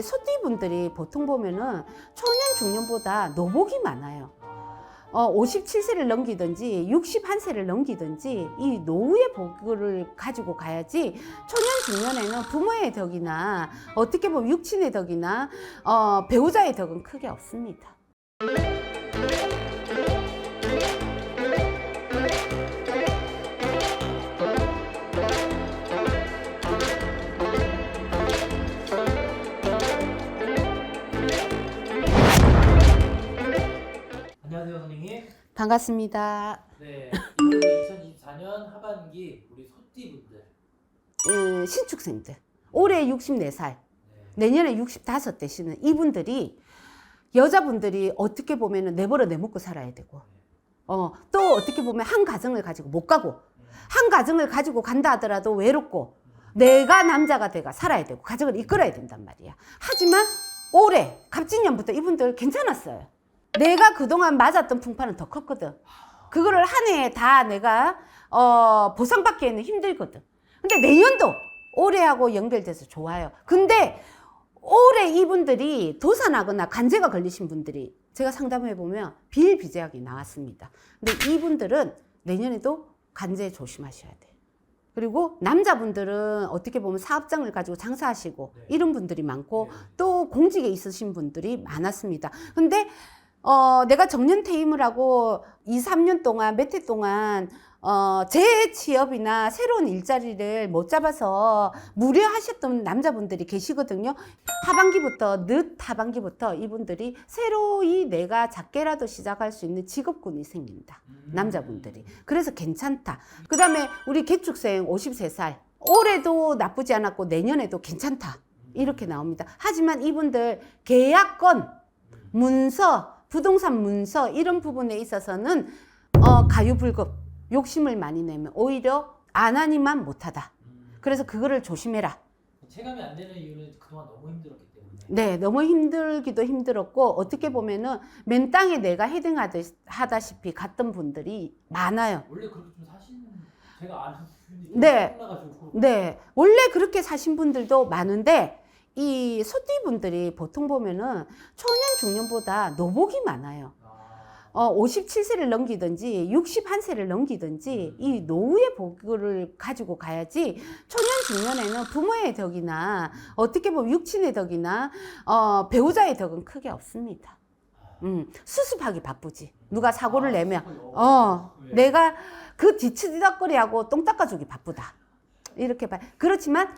이 소띠분들이 보통 보면은 초년 중년보다 노복이 많아요. 어, 57세를 넘기든지 61세를 넘기든지 이 노후의 복을 가지고 가야지 초년 중년에는 부모의 덕이나 어떻게 보면 육친의 덕이나 어, 배우자의 덕은 크게 없습니다. 안녕하세요 선생님. 반갑습니다. 네, 이번 2024년 하반기 우리 소띠분들. 어, 신축생들 올해 64살 네. 내년에 65 되시는 이분들이 여자분들이 어떻게 보면은 내버려 내먹고 살아야 되고 어, 또 어떻게 보면 한 가정을 가지고 못 가고 한 가정을 가지고 간다 하더라도 외롭고 내가 남자가 돼가 살아야 되고 가정을 이끌어야 된단 말이야. 하지만 올해 갑진년부터 이분들 괜찮았어요. 내가 그동안 맞았던 풍파는 더 컸거든. 그거를 한 해에 다 내가 어, 보상받기에는 힘들거든. 근데 내년도 올해하고 연결돼서 좋아요. 근데 올해 이분들이 도산하거나 간제가 걸리신 분들이 제가 상담해 보면 비일비재하게 나왔습니다. 근데 이분들은 내년에도 간제 조심하셔야 돼요. 그리고 남자분들은 어떻게 보면 사업장을 가지고 장사하시고 네. 이런 분들이 많고 네. 또 공직에 있으신 분들이 많았습니다. 근데 어, 내가 정년 퇴임을 하고 2, 3년 동안 몇 해 동안 어, 재취업이나 새로운 일자리를 못 잡아서 무료하셨던 남자분들이 계시거든요. 하반기부터, 늦 하반기부터 이분들이 새로이 내가 작게라도 시작할 수 있는 직업군이 생긴다. 음. 남자분들이. 그래서 괜찮다. 그 다음에 우리 개축생 53살. 올해도 나쁘지 않았고 내년에도 괜찮다. 이렇게 나옵니다. 하지만 이분들 계약건, 문서, 부동산 문서 이런 부분에 있어서는 어, 가유불급, 욕심을 많이 내면 오히려 안 하니만 못하다. 음. 그래서 그거를 조심해라. 체감이 안 되는 이유는 그동안 너무 힘들었기 때문에. 네, 너무 힘들기도 힘들었고 어떻게 보면은 맨 땅에 내가 헤딩하다시피 갔던 분들이 많아요. 원래 그렇게 좀 사시는 제가 아는 분이 네. 네, 원래 그렇게 사신 분들도 많은데 이 소띠분들이 보통 보면은 초년 중년보다 노복이 많아요. 아, 어, 57세를 넘기든지 61세를 넘기든지 이 노후의 복을 가지고 가야지 초년 중년에는 부모의 덕이나 어떻게 보면 육친의 덕이나 어, 배우자의 덕은 크게 없습니다. 음, 수습하기 바쁘지. 누가 사고를 아, 내면 어, 네. 내가 그 뒤치다거리하고 똥 닦아주기 바쁘다. 이렇게 봐. 그렇지만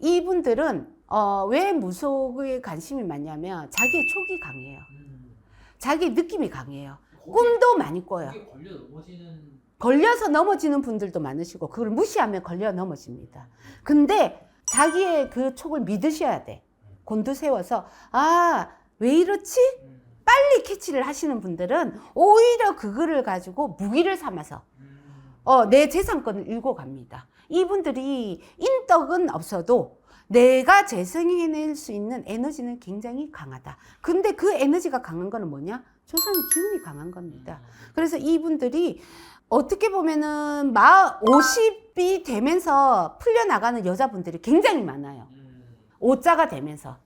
이분들은 어, 왜 무속에 관심이 많냐면 자기의 촉이 강해요. 음. 자기 느낌이 강해요. 거기- 꿈도 많이 꿔요. 거기에 걸려 넘어지는 걸려서 넘어지는 분들도 많으시고 그걸 무시하면 걸려 넘어집니다. 근데 자기의 그 촉을 믿으셔야 돼. 곤두세워서 아, 왜 이렇지? 음. 빨리 캐치를 하시는 분들은 오히려 그거를 가지고 무기를 삼아서 음. 어, 내 재산권을 잃고 갑니다. 이분들이 인덕은 없어도 내가 재생해낼 수 있는 에너지는 굉장히 강하다. 근데 그 에너지가 강한 거는 뭐냐? 조상의 기운이 강한 겁니다. 그래서 이분들이 어떻게 보면은 마 50이 되면서 풀려나가는 여자분들이 굉장히 많아요. 음. 오자가 되면서.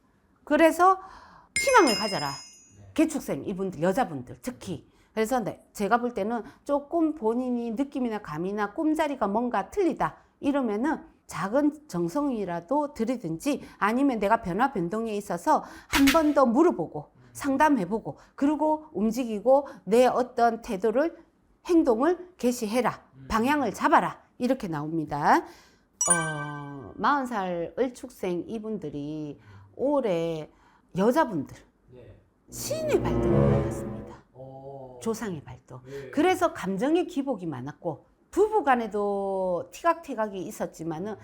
그래서 희망을 가져라. 네. 개축생 이분들 여자분들 특히 그래서 네, 제가 볼 때는 조금 본인이 느낌이나 감이나 꿈자리가 뭔가 틀리다 이러면은 작은 정성이라도 들이든지 아니면 내가 변화 변동에 있어서 한 번 더 물어보고 상담해보고 그리고 움직이고 내 어떤 태도를 행동을 개시해라 음. 방향을 잡아라 이렇게 나옵니다. 어, 40살 을축생 이분들이 올해 여자분들 네. 신의 발동이 많았습니다. 어. 조상의 발동. 네. 그래서 감정의 기복이 많았고 부부 간에도 티각태각이 있었지만은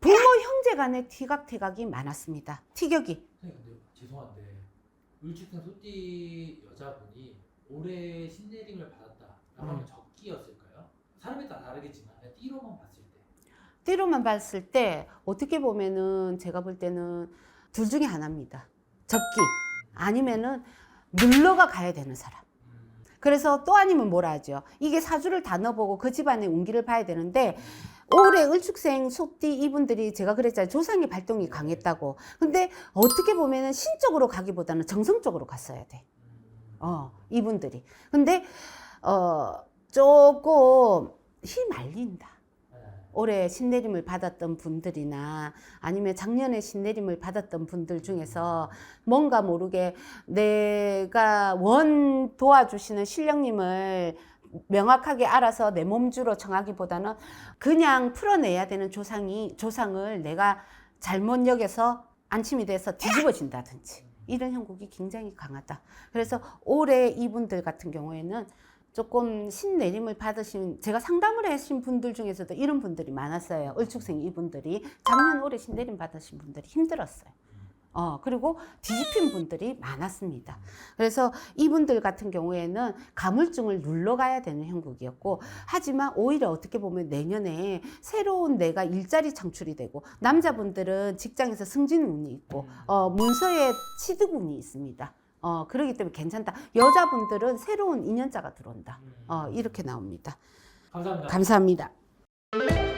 부모 형제 간에 티각태각이 많았습니다. 티격이. 선생님 근데 죄송한데 울축생 소띠 여자분이 올해 신내림을 받았다 라고 하면 음. 적기였을까요? 사람에 따라 다르겠지만 그냥 띠로만 봤을 때 띠로만 봤을 때 어떻게 보면은 제가 볼 때는 둘 중에 하나입니다. 적기 아니면은 물러가 가야 되는 사람. 음. 그래서 또 아니면 뭐라 하죠. 이게 사주를 다 넣어보고 그 집안의 운기를 봐야 되는데 올해 을축생 소띠 이분들이 제가 그랬잖아요. 조상의 발동이 강했다고. 근데 어떻게 보면은 신적으로 가기보다는 정성적으로 갔어야 돼. 음, 어, 이분들이. 근데, 어, 조금 휘말린다. 네. 올해 신내림을 받았던 분들이나 아니면 작년에 신내림을 받았던 분들 중에서 뭔가 모르게 내가 원 도와주시는 신령님을 명확하게 알아서 내 몸주로 정하기보다는 그냥 풀어내야 되는 조상이 조상을 내가 잘못 여겨서 안침이 돼서 뒤집어진다든지 이런 형국이 굉장히 강하다. 그래서 올해 이분들 같은 경우에는 조금 신내림을 받으신 제가 상담을 하신 분들 중에서도 이런 분들이 많았어요. 을축생 이분들이 작년 올해 신내림 받으신 분들이 힘들었어요. 어, 그리고 뒤집힌 분들이 많았습니다. 그래서 이분들 같은 경우에는 가물증을 눌러가야 되는 형국이었고, 하지만 오히려 어떻게 보면 내년에 새로운 내가 일자리 창출이 되고, 남자분들은 직장에서 승진 운이 있고, 어, 문서에 취득 운이 있습니다. 어, 그러기 때문에 괜찮다. 여자분들은 새로운 인연자가 들어온다. 음. 어, 이렇게 나옵니다. 감사합니다. 감사합니다.